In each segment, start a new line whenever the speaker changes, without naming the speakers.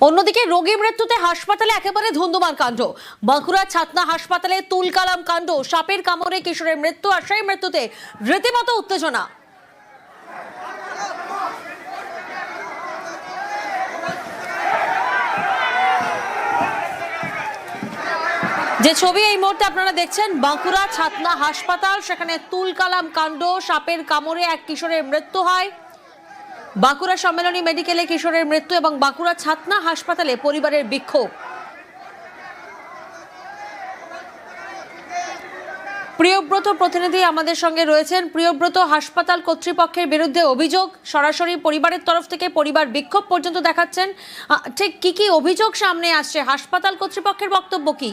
অন্যদিকে রোগী মৃত্যুতে হাসপাতালে একেবারে ধুন্ধুমার কাণ্ড। বাঁকুড়া ছাতনা হাসপাতালে তুলকালাম কাণ্ড। সাপের কামড়ে কিশোরের মৃত্যু আর সেই মৃত্যুতে রীতিমতো উত্তেজনা। যে ছবি এই মুহূর্তে আপনারা দেখছেন, বাঁকুড়া ছাতনা হাসপাতাল, সেখানে তুলকালাম কাণ্ড, সাপের কামড়ে এক কিশোরের মৃত্যু হয়। বাঁকুড়া সম্মেলনী মেডিকেলে কিশোরের মৃত্যু এবং বাঁকুড়া ছাতনা হাসপাতালে পরিবারের বিক্ষোভ। প্রিয়ব্রত প্রতিনিধি আমাদের সঙ্গে রয়েছেন। প্রিয়ব্রত হাসপাতাল কর্তৃপক্ষের বিরুদ্ধে অভিযোগ, সরাসরি পরিবারের তরফ থেকে পরিবার বিক্ষোভ পর্যন্ত দেখাচ্ছেন। ঠিক কি কি অভিযোগ সামনে আসছে? হাসপাতাল কর্তৃপক্ষের বক্তব্য কি?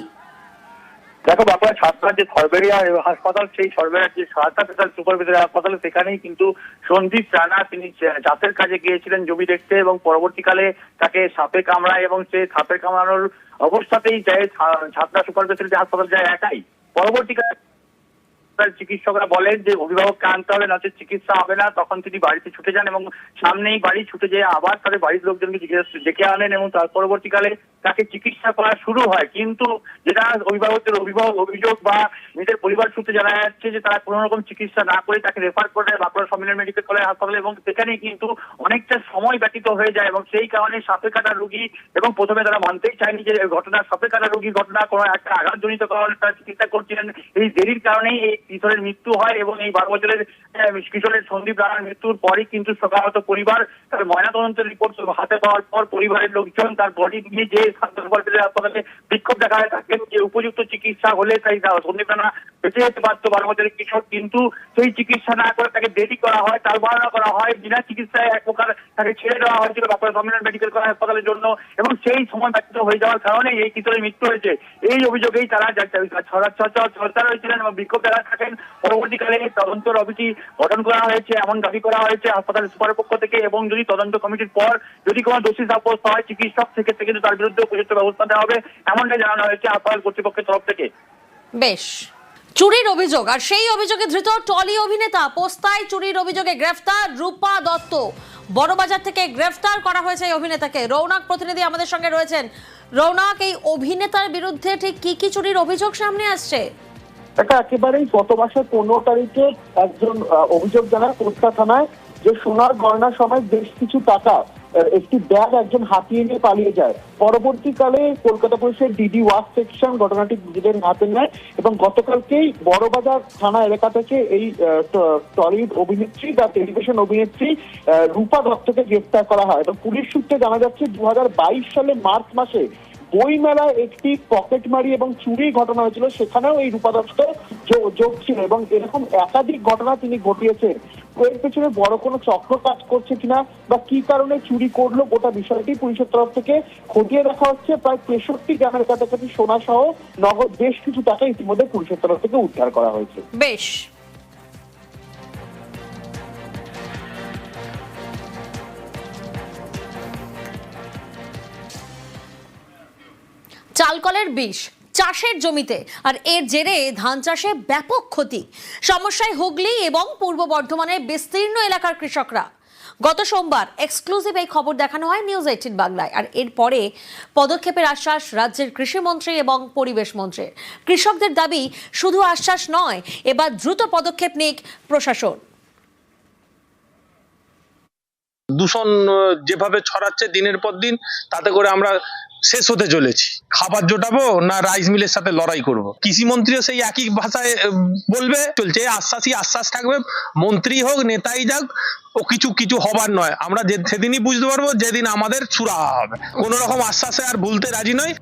দেখো বাঁকুড়া ছাত্রার যে সরবেরিয়া হাসপাতাল, সেই সরবেরিয়ার যে সারদা স্পেশাল সুপারভিজারি হাসপাতাল, সেখানেই কিন্তু সন্দীপ রানা, তিনি চাষের কাজে গিয়েছিলেন জমি দেখতে এবং পরবর্তীকালে তাকে সাপে কামড়ায় এবং সে সাপে কামড়ানোর অবস্থাতেই যায় ছাত্রা সুপার স্পেশালিটি হাসপাতাল যায় একাই। পরবর্তীকালে চিকিৎসকরা বলেন যে অভিভাবককে আনতে হবে নচেত চিকিৎসা হবে না। তখন তিনি বাড়িতে ছুটে যান এবং সামনেই বাড়ি ছুটে যেয়ে আবার তাদের বাড়ির লোকজনকে জিজ্ঞেস- ডেকে আনেন এবং তার পরবর্তীকালে তাকে চিকিৎসা করা শুরু হয়। কিন্তু যেটা অভিভাবকদের অভিভাবক অভিযোগ বা নিজের পরিবার সূত্রে জানা যাচ্ছে যে তারা কোনো রকম চিকিৎসা না করে তাকে রেফার করে দেয় বাঁকুড়া সম্মিলন মেডিকেল কলেজ হাসপাতালে এবং সেখানেই কিন্তু অনেকটা সময় ব্যতীত হয়ে যায় এবং সেই কারণে সাপে কাটা রোগী এবং প্রথমে তারা মানতেই চায়নি যে ঘটনা সাপে কাটা রুগীর ঘটনা কোনো একটা আঘাতজনিত কারণে তারা চিকিৎসা করছিলেন। এই দেরির কারণেই এই কিশোরের মৃত্যু হয় এবং এই বারো বছরের কিশোরের সন্দীপ রানার মৃত্যুর পরই কিন্তু সকালত পরিবার, তার ময়নাতদন্তের রিপোর্ট হাতে পাওয়ার পর পরিবারের লোকজন তার বডি নিয়ে যে বিক্ষোভ দেখা তাকে যে উপযুক্ত চিকিৎসা হলে তাই বেঁচে যেতে পারতো বারো কিন্তু সেই চিকিৎসা না করে তাকে দেরি করা হয়, তার বর্ণনা করা হয়, বিনা চিকিৎসায় এক প্রকার তাকে ছেড়ে দেওয়া হয়েছিল সম্মেলন মেডিকেল কলেজ হাসপাতালের জন্য এবং সেই সময় হয়ে যাওয়ার কারণে এই কিশোরের মৃত্যু হয়েছে। এই অভিযোগেই তারা চর্চা হয়েছিলেন এবং বিক্ষোভ দেখা থাকেন। পরবর্তীকালে তদন্ত কমিটি গঠন করা হয়েছে, এমন দাবি করা হয়েছে হাসপাতাল সুপারের পক্ষ থেকে এবং যদি তদন্ত কমিটির পর যদি কোনো দোষী সাব্যস্ত হয়, চিকিৎসক সেক্ষেত্রে কিন্তু তার বিরুদ্ধে উপযুক্ত ব্যবস্থা নেওয়া হবে এমনটাই জানানো হয়েছে কর্তৃপক্ষের তরফ থেকে।
বেশ। চুরির অভিযোগ আর সেই অভিযোগে ধৃত টলি অভিনেতা পোস্তায় চুরির অভিযোগে গ্রেফতার রূপা দত্ত। বড়বাজার থেকে গ্রেফতার করা হয়েছে এই অভিনেতাকে। রৌনক প্রতিনিধি আমাদের সঙ্গে রয়েছেন। রৌনক এই অভিনেতার বিরুদ্ধে ঠিক কি কি চুরির অভিযোগ সামনে আসছে?
এটা একেবারেই গত মাসের পনেরো তারিখে একজন অভিযোগ জানায় পোস্তা থানায় যে সোনার গয়নার সময় বেশ কিছু টাকা একটি ব্যাগ একজন হাতিয়ে নিয়ে পালিয়ে যায়। পরবর্তীকালে কলকাতা পুলিশের ডিডি ওয়ার্ক সেকশন ঘটনাটি নিজেদের হাতে নেয় এবং গতকালকেই বড়বাজার থানা এলাকা থেকে এই টলিউড অভিনেত্রী বা টেলিভিশন অভিনেত্রী রূপা দত্তকে গ্রেফতার করা হয় এবং পুলিশ সূত্রে জানা যাচ্ছে দু হাজার বাইশ সালে মার্চ মাসে বই মেলায় একটি পকেট মারি এবং চুরি ঘটনা হয়েছিল। সেখানেও এই রূপা দত্ত যোগ ছিল এবং এরকম একাধিক ঘটনা তিনি ঘটিয়েছেন। এর পেছনে বড় কোনো চক্র কাজ করছে কিনা বা কি কারণে চুরি করল গোটা বিষয়টি পুলিশের তরফ থেকে খতিয়ে দেখা হচ্ছে। প্রায় তেষট্টি গ্রামের কাছাকাছি সোনা সহ নগদ বেশ কিছু টাকা ইতিমধ্যে পুলিশের তরফ থেকে উদ্ধার করা হয়েছে।
বেশ। চালকলের বিষ। চাষের জমিতে। আর এর জেরে ধান চাষে ব্যাপক ক্ষতি। সমস্যায় হুগলি এবং পূর্ব বর্ধমানের বিস্তীর্ণ এলাকার কৃষকরা। গত সোমবার এক্সক্লুসিভ এই খবর দেখানো হয় নিউজ এইটিন বাংলায়। আর এরপরে পদক্ষেপের আশ্বাস রাজ্যের কৃষিমন্ত্রী এবং পরিবেশ মন্ত্রীর। কৃষকদের দাবি, শুধু আশ্বাস নয়, এবার দ্রুত পদক্ষেপ নিক প্রশাসন।
দূষণ যেভাবে ছড়াচ্ছে দিনের পর দিন, তাতে করে আমরা শেষ হতে চলেছি। খাবার জোটাবো না রাইস মিলের সাথে লড়াই করব? কৃষিমন্ত্রীও সেই একই ভাষায় বলবে, চলছে, আশ্বাসই আশ্বাস থাকবে। মন্ত্রী হোক, নেতাই যাক, ও কিছু কিছু হবার নয়। আমরা যে, সেদিনই বুঝতে পারব, যেদিন আমাদের চূড়াহা হবে। কোনো রকম আশ্বাসে আর ভুলতে রাজি নয়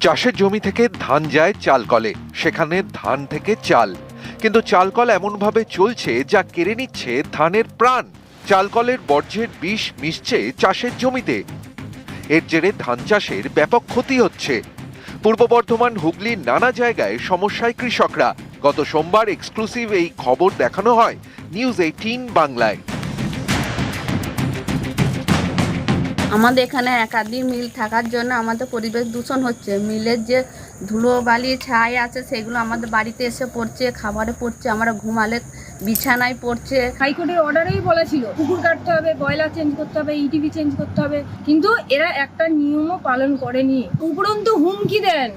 চাষের জমি থেকে ধান যায় চাল কলে। সেখানে ধান থেকে চাল। কিন্তু চালকল এমনভাবে চলছে যা কেড়ে নিচ্ছে ধানের প্রাণ। চালকলের বর্জ্যের বিষ মিশছে চাষের জমিতে। এর জেরে ধান চাষের ব্যাপক ক্ষতি হচ্ছে। পূর্ব বর্ধমান হুগলির নানা জায়গায় সমস্যায় কৃষকরা। গত সোমবার এক্সক্লুসিভ এই খবর দেখানো হয় নিউজ এইটিন বাংলায়।
আমাদের এখানে একাধিক মিল থাকার জন্য আমাদের পরিবেশ দূষণ হচ্ছে। মিলের যে ধুলো বালি ছাই আছে সেগুলো আমাদের বাড়িতে এসে পড়ছে খাবারে পড়ছে আমরা ঘুমালে বিছানায় পড়ছে।
হাইকোর্টের অর্ডারেই বলেছিল পুকুর কাটতে হবে বয়লার চেঞ্জ করতে হবে ইটিভি চেঞ্জ করতে হবে। কিন্তু এরা একটা নিয়মও পালন করেনি। উপরন্তু হুমকি দেন।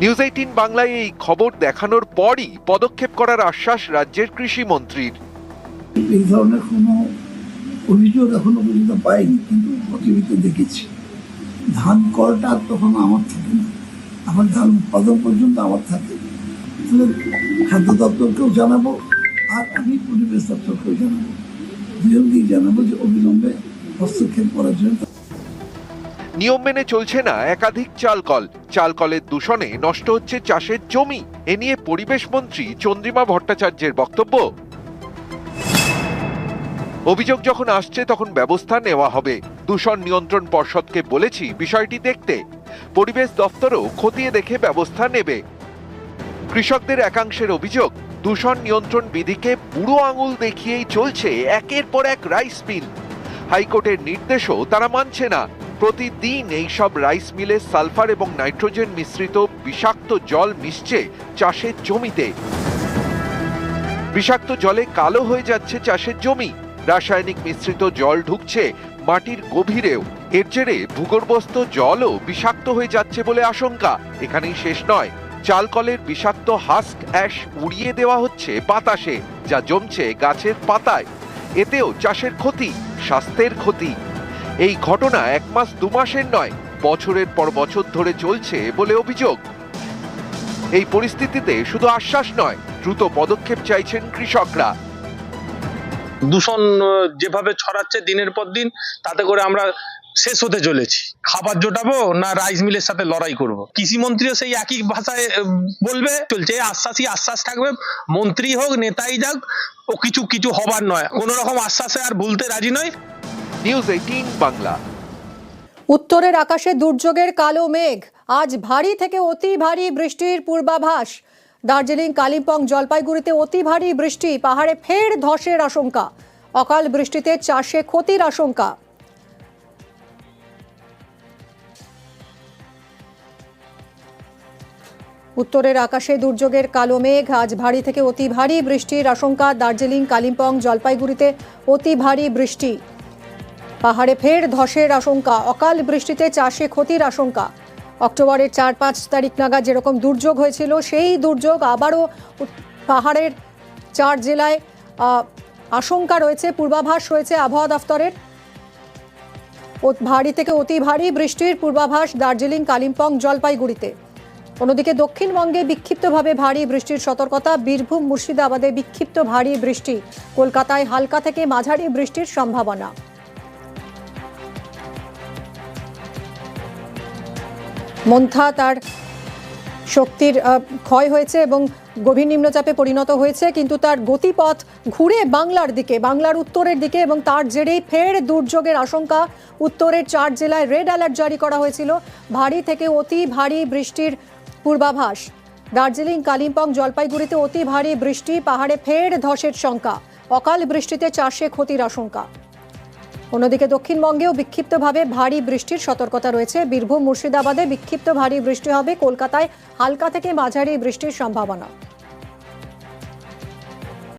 নিউজ এইটিন বাংলায় এই খবর দেখানোর পরই পদক্ষেপ করার আশ্বাস রাজ্যের কৃষিমন্ত্রীর
এই ধরনের কোনো অভিযোগ এখনও পর্যন্ত পাইনি, কিন্তু প্রতিনিধিতে দেখেছি। ধান আর তখন আমার থাকে না। আমার ধান উৎপাদন পর্যন্ত আমার থাকে। তাহলে খাদ্য দপ্তরকেও জানাব, আর আমি পরিবেশ দপ্তরকেও জানাব। দুজনকেই জানাব যে অবিলম্বে হস্তক্ষেপ করার জন্য।
নিয়ম মেনে চলছে না একাধিক চালকল চালকলের দূষণে নষ্ট হচ্ছে চাষের জমি। এ নিয়ে পরিবেশ মন্ত্রী চন্দ্রিমা ভট্টাচার্যের বক্তব্য। অভিযোগ যখন আসছে, তখন ব্যবস্থা নেওয়া হবে। দূষণ নিয়ন্ত্রণ পর্ষদকে বলেছি বিষয়টি দেখতে। পরিবেশ দপ্তরও খতিয়ে দেখে ব্যবস্থা নেবে। কৃষকদের একাংশের অভিযোগ, দূষণ নিয়ন্ত্রণ বিধিকে বুড়ো আঙুল দেখিয়েই চলছে একের পর এক রাইস মিল। হাইকোর্টের নির্দেশও তারা মানছে না। প্রতিদিন এইসব রাইস মিলে সালফার এবং নাইট্রোজেন মিশ্রিত বিষাক্ত জল মিশছে চাষের জমিতে। বিষাক্ত জলে কালো হয়ে যাচ্ছে চাষের জমি। রাসায়নিক মিশ্রিত জল ঢুকছে, মাটির গভীরেও। এর জেরে ভূগর্ভস্থ জলও বিষাক্ত হয়ে যাচ্ছে বলে আশঙ্কা। এখানেই শেষ নয়। চালকলের বিষাক্ত হাস্ক অ্যাশ উড়িয়ে দেওয়া হচ্ছে বাতাসে, যা জমছে গাছের পাতায়। এতেও চাষের ক্ষতি, স্বাস্থ্যের ক্ষতি। এই ঘটনা এক মাস দু মাসের নয়, বছরের পর বছর ধরে চলছে বলে অভিযোগ। এই পরিস্থিতিতে শুধু আশ্বাস নয়, দ্রুত পদক্ষেপ চাইছেন কৃষকরা।
দূষণ যেভাবে ছড়াচ্ছে দিনের পর দিন তাতে করে আমরা শেষ হতে চলেছি খাবার জোটাবো না রাইস মিলের সাথে লড়াই করব? কৃষি মন্ত্রীও সেই একই ভাষায় বলবে চলছে আশ্বাসই আশ্বাস থাকবে। মন্ত্রী হোক নেতাই যাক ও কিছু কিছু হবার নয়। কোনো রকম আশ্বাসে আর ভুলতে রাজি নয়।
News eighteen Bangla.
উত্তরের আকাশে দুর্যোগের কালো মেঘ। আজ ভারী থেকে অতি ভারী বৃষ্টির পূর্বাভাস। দার্জিলিং, কালিম্পং, জলপাইগুড়িতে অতি ভারী বৃষ্টি, পাহাড়ে ফের ধসের আশঙ্কা। অকাল বৃষ্টিতে চাষে ক্ষতির আশঙ্কা। উত্তরের আকাশে দুর্যোগের কালো মেঘ, আজ ভারী থেকে অতি ভারী বৃষ্টির আশঙ্কা। দার্জিলিং, কালিম্পং, জলপাইগুড়িতে অতি ভারী বৃষ্টি। পাহাড়ে ফের ধসের আশঙ্কা। অকাল বৃষ্টিতে চাষে ক্ষতির আশঙ্কা। অক্টোবরের চার পাঁচ তারিখ নাগাদ যেরকম দুর্যোগ হয়েছিল, সেই দুর্যোগ আবারও পাহাড়ের চার জেলায় আশঙ্কা রয়েছে, পূর্বাভাস রয়েছে আবহাওয়া দফতরের। ভারী থেকে অতি ভারী বৃষ্টির পূর্বাভাস দার্জিলিং, কালিম্পং, জলপাইগুড়িতে। অন্যদিকে দক্ষিণবঙ্গে বিক্ষিপ্তভাবে ভারী বৃষ্টির সতর্কতা, বীরভূম, মুর্শিদাবাদে বিক্ষিপ্ত ভারী বৃষ্টি, কলকাতায় হালকা থেকে মাঝারি বৃষ্টির সম্ভাবনা। মন্থা তার শক্তির ক্ষয় হয়েছে এবং গভীর নিম্নচাপে পরিণত হয়েছে, কিন্তু তার গতিপথ ঘুরে বাংলার দিকে, বাংলার উত্তরের দিকে এবং তার জেরেই ফের দুর্যোগের আশঙ্কা। উত্তরের চার জেলায় রেড অ্যালার্ট জারি করা হয়েছিল। ভারী থেকে অতি ভারী বৃষ্টির পূর্বাভাস। দার্জিলিং, কালিম্পং, জলপাইগুড়িতে অতি ভারী বৃষ্টি, পাহাড়ে ফের ধসের শঙ্কা। অকাল বৃষ্টিতে চাষে ক্ষতির আশঙ্কা। অন্যদিকে দক্ষিণবঙ্গেও বিক্ষিপ্তভাবে ভারী বৃষ্টির সতর্কতা রয়েছে। বীরভূম মুর্শিদাবাদে বিক্ষিপ্ত ভারী বৃষ্টি হবে। কলকাতায় হালকা থেকে মাঝারি বৃষ্টির সম্ভাবনা।